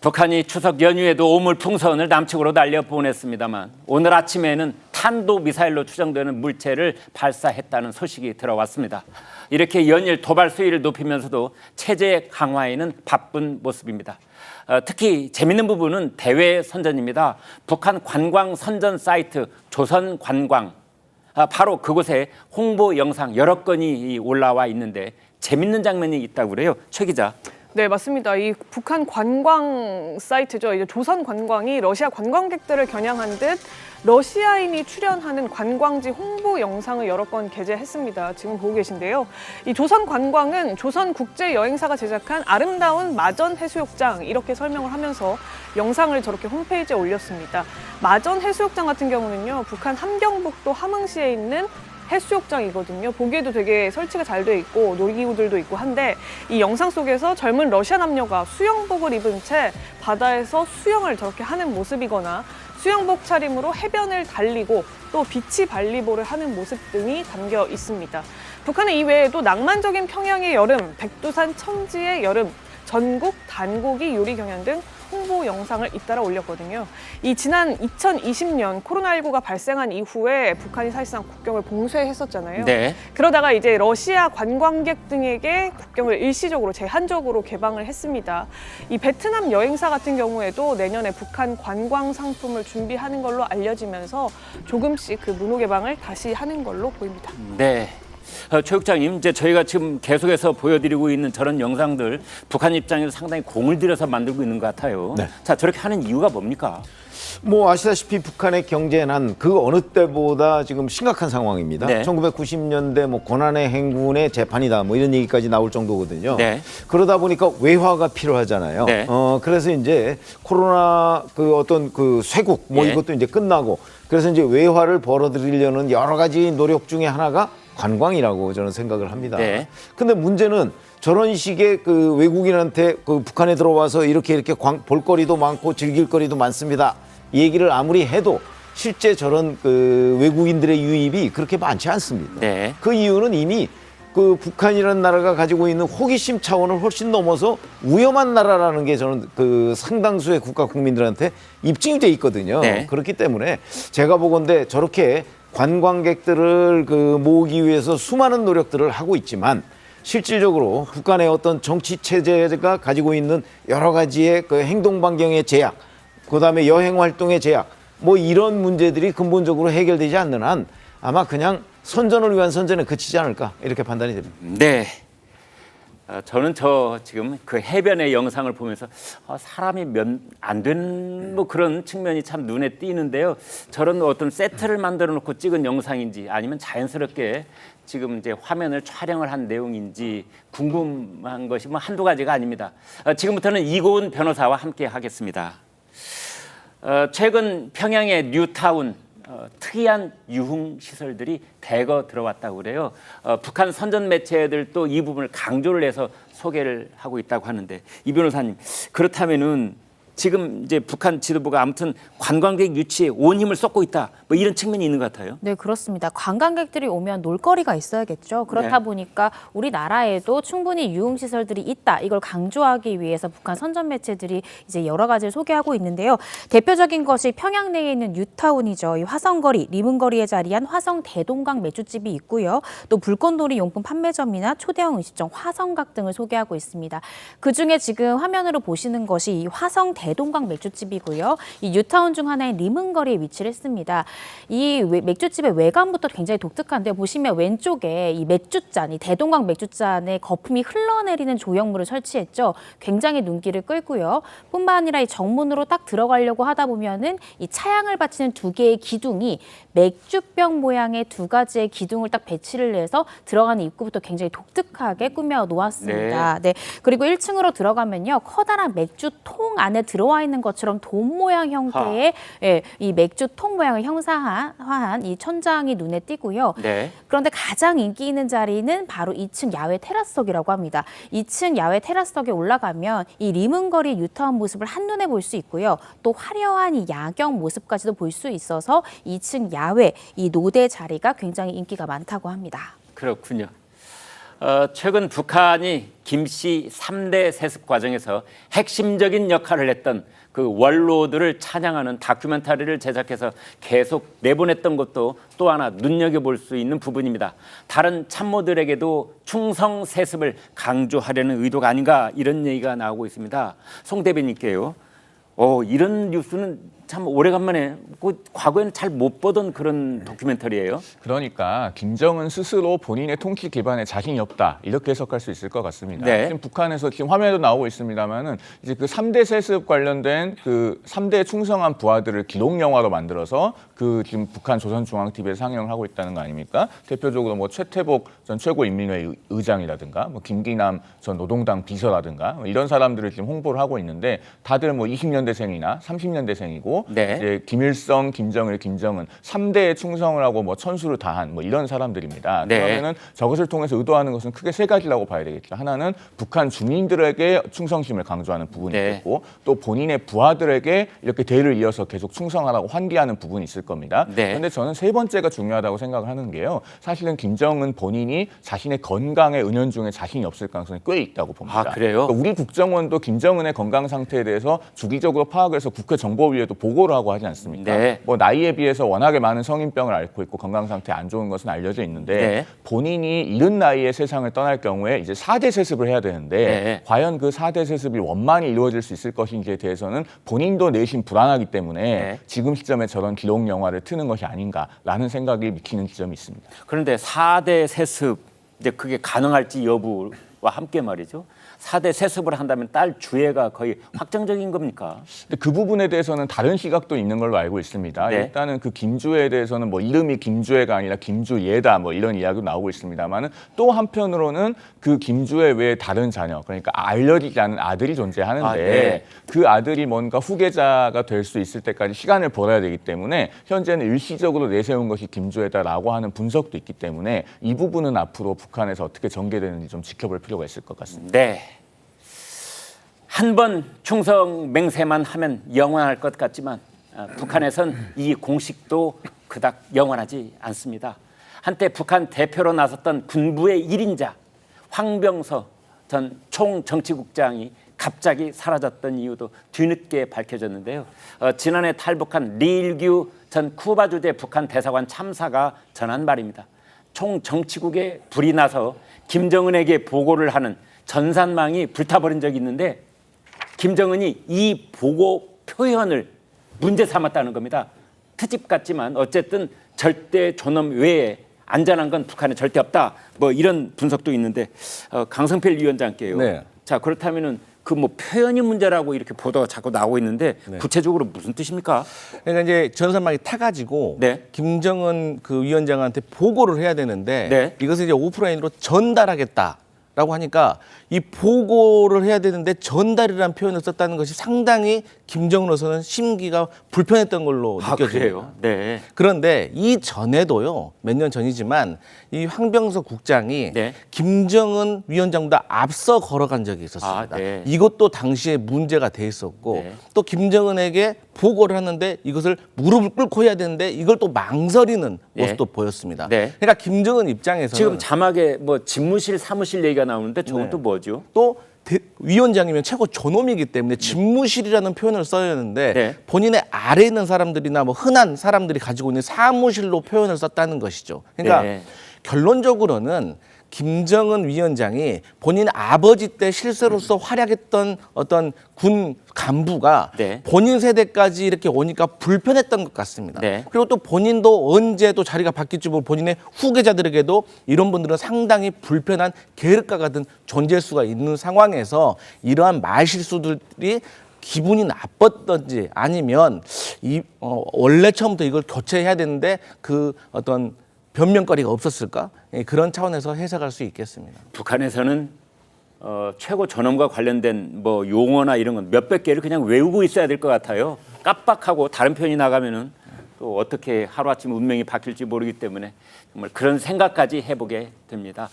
북한이 추석 연휴에도 오물풍선을 남측으로 날려 보냈습니다만 오늘 아침에는 탄도 미사일로 추정되는 물체를 발사했다는 소식이 들어왔습니다. 이렇게 연일 도발 수위를 높이면서도 체제 강화에는 바쁜 모습입니다. 어, 특히 재밌는 부분은 대외 선전입니다. 북한 관광 선전 사이트 조선 관광 아, 바로 그곳에 홍보 영상 여러 건이 올라와 있는데 재밌는 장면이 있다고 그래요. 최 기자. 네, 맞습니다. 이 북한 관광 사이트죠. 이제 조선 관광이 러시아 관광객들을 겨냥한 듯 러시아인이 출연하는 관광지 홍보 영상을 여러 건 게재했습니다. 지금 보고 계신데요. 이 조선 관광은 조선 국제 여행사가 제작한 아름다운 마전 해수욕장 이렇게 설명을 하면서 영상을 저렇게 홈페이지에 올렸습니다. 마전 해수욕장 같은 경우는요. 북한 함경북도 함흥시에 있는 해수욕장이거든요. 보기에도 되게 설치가 잘 돼 있고 놀이기구들도 있고 한데 이 영상 속에서 젊은 러시아 남녀가 수영복을 입은 채 바다에서 수영을 저렇게 하는 모습이거나 수영복 차림으로 해변을 달리고 또 비치 발리볼을 하는 모습 등이 담겨 있습니다. 북한은 이외에도 낭만적인 평양의 여름, 백두산 천지의 여름, 전국 단고기 요리 경연 등 홍보 영상을 잇따라 올렸거든요. 이 지난 2020년 코로나19가 발생한 이후에 북한이 사실상 국경을 봉쇄했었잖아요. 네. 그러다가 이제 러시아 관광객 등에게 국경을 일시적으로 제한적으로 개방을 했습니다. 이 베트남 여행사 같은 경우에도 내년에 북한 관광 상품을 준비하는 걸로 알려지면서 조금씩 그 문호 개방을 다시 하는 걸로 보입니다. 네. 어, 최 국장님, 이제 저희가 지금 계속해서 보여드리고 있는 저런 영상들 북한 입장에서 상당히 공을 들여서 만들고 있는 것 같아요. 네. 자, 저렇게 하는 이유가 뭡니까? 뭐 아시다시피 북한의 경제난 그 어느 때보다 지금 심각한 상황입니다. 네. 1990년대 뭐 고난의 행군의 재판이다 뭐 이런 얘기까지 나올 정도거든요. 네. 그러다 보니까 외화가 필요하잖아요. 네. 어 그래서 이제 코로나 그 어떤 그 쇄국 뭐 예. 이것도 이제 끝나고 그래서 이제 외화를 벌어들이려는 여러 가지 노력 중에 하나가 관광이라고 저는 생각을 합니다. 네. 근데 문제는 저런 식의 그 외국인한테 그 북한에 들어와서 이렇게 이렇게 광- 볼거리도 많고 즐길거리도 많습니다. 이 얘기를 아무리 해도 실제 저런 그 외국인들의 유입이 그렇게 많지 않습니다. 네. 그 이유는 이미 그 북한이라는 나라가 가지고 있는 호기심 차원을 훨씬 넘어서 위험한 나라라는 게 저는 그 상당수의 국가 국민들한테 입증이 돼 있거든요. 네. 그렇기 때문에 제가 보건대 저렇게 관광객들을 그 모으기 위해서 수많은 노력들을 하고 있지만 실질적으로 북한의 어떤 정치 체제가 가지고 있는 여러 가지의 그 행동 반경의 제약, 그다음에 여행 활동의 제약, 뭐 이런 문제들이 근본적으로 해결되지 않는 한 아마 그냥 선전을 위한 선전에 그치지 않을까 이렇게 판단이 됩니다. 네. 어, 저는 저 지금 그 해변의 영상을 보면서 어, 사람이 몇안 되는 뭐 그런 측면이 참 눈에 띄는데요. 저런 어떤 세트를 만들어 놓고 찍은 영상인지 아니면 자연스럽게 지금 이제 화면을 촬영을 한 내용인지 궁금한 것이 뭐 한두 가지가 아닙니다. 어, 지금부터는 이고은 변호사와 함께 하겠습니다. 어, 최근 평양의 뉴타운 어, 특이한 유흥 시설들이 대거 들어왔다고 그래요. 어, 북한 선전 매체들도 이 부분을 강조를 해서 소개를 하고 있다고 하는데 이 변호사님 그렇다면은 지금 이제 북한 지도부가 아무튼 관광객 유치에 온 힘을 쏟고 있다. 뭐 이런 측면이 있는 것 같아요. 네, 그렇습니다. 관광객들이 오면 놀거리가 있어야겠죠. 그렇다 네. 보니까 우리나라에도 충분히 유흥시설들이 있다. 이걸 강조하기 위해서 북한 선전 매체들이 이제 여러 가지를 소개하고 있는데요. 대표적인 것이 평양 내에 있는 뉴타운이죠. 이 화성거리, 리문거리에 자리한 화성 대동강 맥주집이 있고요. 또 불꽃놀이 용품 판매점이나 초대형 음식점 화성각 등을 소개하고 있습니다. 그 중에 지금 화면으로 보시는 것이 이 화성 대 동강 맥주집이고요. 이 뉴타운 중 하나인 리문거리에 위치를 했습니다. 이 외- 맥주집의 외관부터 굉장히 독특한데 보시면 왼쪽에 이 맥주잔, 이 대동강 맥주잔에 거품이 흘러내리는 조형물을 설치했죠. 굉장히 눈길을 끌고요. 뿐만 아니라 이 정문으로 딱 들어가려고 하다 보면은 이 차양을 받치는 두 개의 기둥이 맥주병 모양의 두 가지의 기둥을 딱 배치를 해서 들어가는 입구부터 굉장히 독특하게 꾸며 놓았습니다. 네. 그리고 1층으로 들어가면요. 커다란 맥주통 안에 들 어와 있는 것처럼 돔 모양 형태의 예, 이 맥주통 모양을 형상화한 이 천장이 눈에 띄고요. 네. 그런데 가장 인기 있는 자리는 바로 2층 야외 테라스석이라고 합니다. 2층 야외 테라스석에 올라가면 이 리문거리 뉴타운 모습을 한눈에 볼 수 있고요. 또 화려한 이 야경 모습까지도 볼 수 있어서 2층 야외 이 노대 자리가 굉장히 인기가 많다고 합니다. 그렇군요. 어, 최근 북한이 김씨 3대 세습 과정에서 핵심적인 역할을 했던 그 원로들을 찬양하는 다큐멘터리를 제작해서 계속 내보냈던 것도 또 하나 눈여겨볼 수 있는 부분입니다. 다른 참모들에게도 충성 세습을 강조하려는 의도가 아닌가 이런 얘기가 나오고 있습니다. 송 대변인께요. 어, 이런 뉴스는 참 오래간만에 그 과거에는 잘 못 보던 그런 다큐멘터리예요. 그러니까 김정은 스스로 본인의 통치 기반에 자신이 없다 이렇게 해석할 수 있을 것 같습니다. 네. 지금 북한에서 지금 화면에도 나오고 있습니다만은 이제 그 3대 세습 관련된 그 3대 충성한 부하들을 기록 영화로 만들어서 그 지금 북한 조선중앙TV에 상영을 하고 있다는 거 아닙니까? 대표적으로 뭐 최태복 전 최고인민회의 의- 의장이라든가 뭐 김기남 전 노동당 비서라든가 뭐 이런 사람들을 지금 홍보를 하고 있는데 다들 뭐 20년대생이나 30년대생이고 네. 이제 김일성, 김정일, 김정은 3대에 충성을 하고 뭐 천수를 다한 뭐 이런 사람들입니다. 네. 그러면은 저것을 통해서 의도하는 것은 크게 세 가지라고 봐야 되겠죠. 하나는 북한 주민들에게 충성심을 강조하는 부분이 네. 있고 또 본인의 부하들에게 이렇게 대를 이어서 계속 충성하라고 환기하는 부분이 있을 겁니다. 네. 그런데 저는 세 번째가 중요하다고 생각을 하는 게요. 사실은 김정은 본인이 자신의 건강에 은연중에 자신이 없을 가능성이 꽤 있다고 봅니다. 아, 그래요? 그러니까 우리 국정원도 김정은의 건강 상태에 대해서 주기적으로 파악을 해서 국회 정보위에도 보 하고 하지 않습니까? 네. 뭐 나이에 비해서 워낙에 많은 성인병을 앓고 있고 건강 상태 안 좋은 것은 알려져 있는데 네. 본인이 이른 나이에 세상을 떠날 경우에 이제 사대 세습을 해야 되는데 네. 과연 그사대 세습이 원만히 이루어질 수 있을 것인지에 대해서는 본인도 내심 불안하기 때문에 네. 지금 시점에 저런 기록 영화를 트는 것이 아닌가라는 생각이 미치는 지점이 있습니다. 그런데 4대 세습 이제 그게 가능할지 여부와 함께 말이죠. 4대 세습을 한다면 딸 주애가 거의 확정적인 겁니까? 근데 그 부분에 대해서는 다른 시각도 있는 걸로 알고 있습니다. 네. 일단은 그 김주애에 대해서는 뭐 이름이 김주애가 아니라 김주예다 뭐 이런 이야기도 나오고 있습니다만은 또 한편으로는 그 김주애 외에 다른 자녀 그러니까 않은 아들이 존재하는데 아, 네. 그 아들이 뭔가 후계자가 될 수 있을 때까지 시간을 벌어야 되기 때문에 현재는 일시적으로 내세운 것이 김주애다라고 하는 분석도 있기 때문에 이 부분은 앞으로 북한에서 어떻게 전개되는지 좀 지켜볼 필요가 있을 것 같습니다. 네. 한 번 충성 맹세만 하면 영원할 것 같지만 아, 북한에선 이 공식도 그닥 영원하지 않습니다. 한때 북한 대표로 나섰던 군부의 일인자 황병서 전 총정치국장이 갑자기 사라졌던 이유도 뒤늦게 밝혀졌는데요. 어, 지난해 탈북한 리일규 전 쿠바 주재 북한 대사관 참사가 전한 말입니다. 총정치국에 불이 나서 김정은에게 보고를 하는 전산망이 불타버린 적이 있는데 김정은이 이 보고 표현을 문제 삼았다는 겁니다. 트집 같지만 어쨌든 절대 존엄 외에 안전한 건 북한에 절대 없다. 뭐 이런 분석도 있는데 어, 강성필 위원장께요. 네. 자 그렇다면은 그 뭐 표현이 문제라고 이렇게 보도가 자꾸 나오고 있는데 구체적으로 무슨 뜻입니까? 그러니까 이제 전산망이 타가지고 네. 김정은 그 위원장한테 보고를 해야 되는데 네. 이것을 이제 오프라인으로 전달하겠다 라고 하니까 이 보고를 해야 되는데 전달이라는 표현을 썼다는 것이 상당히 김정은으로서는 심기가 불편했던 걸로 아 느껴져요. 네. 그런데 이 전에도요 몇 년 전이지만 이 황병서 국장이 네. 김정은 위원장보다 앞서 걸어간 적이 있었습니다. 아, 네. 이것도 당시에 문제가 돼 있었고 네. 또 김정은에게 보고를 하는데 이것을 무릎을 꿇고 해야 되는데 이걸 또 망설이는 네. 모습도 보였습니다. 네. 그러니까 김정은 입장에서는 지금 자막에 뭐 집무실 사무실 얘기가 나오는데 저건 네. 또 뭐죠? 또 대- 위원장이면 최고 존엄이기 때문에 집무실이라는 표현을 써야 하는데 네. 본인의 아래 에 있는 사람들이나 뭐 흔한 사람들이 가지고 있는 사무실로 표현을 썼다는 것이죠. 그러니까 네. 결론적으로는 김정은 위원장이 본인 아버지 때 실세로서 활약했던 어떤 군 간부가 네. 본인 세대까지 이렇게 오니까 불편했던 것 같습니다. 네. 그리고 또 본인도 언제 또 자리가 바뀔지 모르고 본인의 후계자들에게도 이런 분들은 상당히 불편한 계륵과 같은 존재일 수가 있는 상황에서 이러한 말실수들이 기분이 나빴던지 아니면 이 어, 원래 처음부터 이걸 교체해야 되는데 그 어떤 변명거리가 없었을까 예, 그런 차원에서 해석할 수 있겠습니다. 북한에서는 어, 최고 존엄과 관련된 뭐 용어나 이런 건 몇백 개를 그냥 외우고 있어야 될 것 같아요. 깜빡하고 다른 편이 나가면은 또 어떻게 하루아침 운명이 바뀔지 모르기 때문에 정말 그런 생각까지 해보게 됩니다.